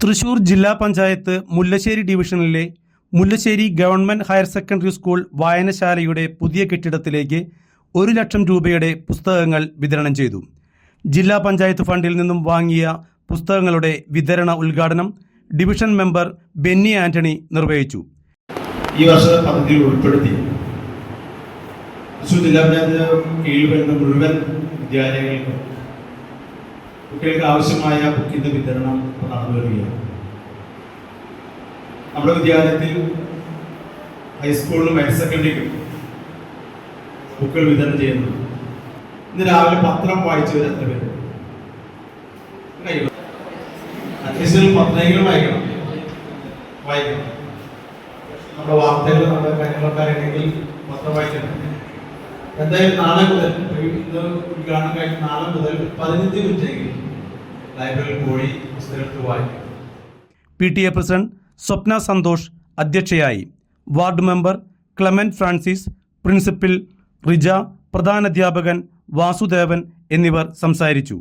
തൃശൂർ ജില്ലാ പഞ്ചായത്ത് മുല്ലശ്ശേരി ഡിവിഷനിലെ Mullassery government higher secondary school വായനശാലയുടെ പുതിയ കെട്ടിടത്തിലേക്ക് ഒരു ലക്ഷം രൂപയുടെ പുസ്തകങ്ങൾ വിതരണം ചെയ്തു. ജില്ലാ പഞ്ചായത്ത് ഫണ്ടിൽ നിന്നും വാങ്ങിയ പുസ്തകങ്ങളുടെ വിതരണ ഉദ്ഘാടനം ഡിവിഷൻ മെമ്പർ ബെന്നി ആന്റണി നിർവഹിച്ചു. ഈ വർഷത്തെ പദ്ധതിയിൽ ഉൾപ്പെടുത്തി. തൃശ്ശൂർ ജില്ലാ പഞ്ചായത്ത് കീഴിൽ വരുന്ന മുഴുവൻ വിദ്യാലയങ്ങൾക്കും കുട്ടികൾക്ക് ആവശ്യമായ ബുക്കിന്റെ വിതരണം ഇപ്പോൾ നടന്നു വരികയാണ്. നമ്മുടെ വിദ്യാലയത്തിൽ ഹൈസ്കൂളിലും ഹയർ സെക്കൻഡറിക്കും ബുക്കുകൾ വിതരണം ചെയ്യുന്നു. ഇന്ന് രാവിലെ പത്രം വായിച്ചവർ എത്ര പേര് അറ്റ്ലീസ്റ്റ് പത്രമെങ്കിലും വായിക്കണം. വായിക്കണം. നമ്മുടെ വാർത്തകൾ നമ്മുടെ കാര്യങ്ങളൊക്കെ അറിയണമെങ്കിൽ പത്രം വായിക്കണം. എന്തായാലും നാളെ മുതൽ ഇന്ന് ഉദ്ഘാടനം കഴിഞ്ഞ നാളെ മുതൽ പതിനഞ്ച് മിനിറ്റെങ്കിലും ലൈബ്രറിയിൽ പോയി പുസ്തകത്ത് വായിക്കും. P T A president Swapna Santhosh അധ്യക്ഷയായി. Ward member Clement Francis principal Rija പ്രധാനാധ്യാപകൻ Vasudevan എന്നിവർ സംസാരിച്ചു.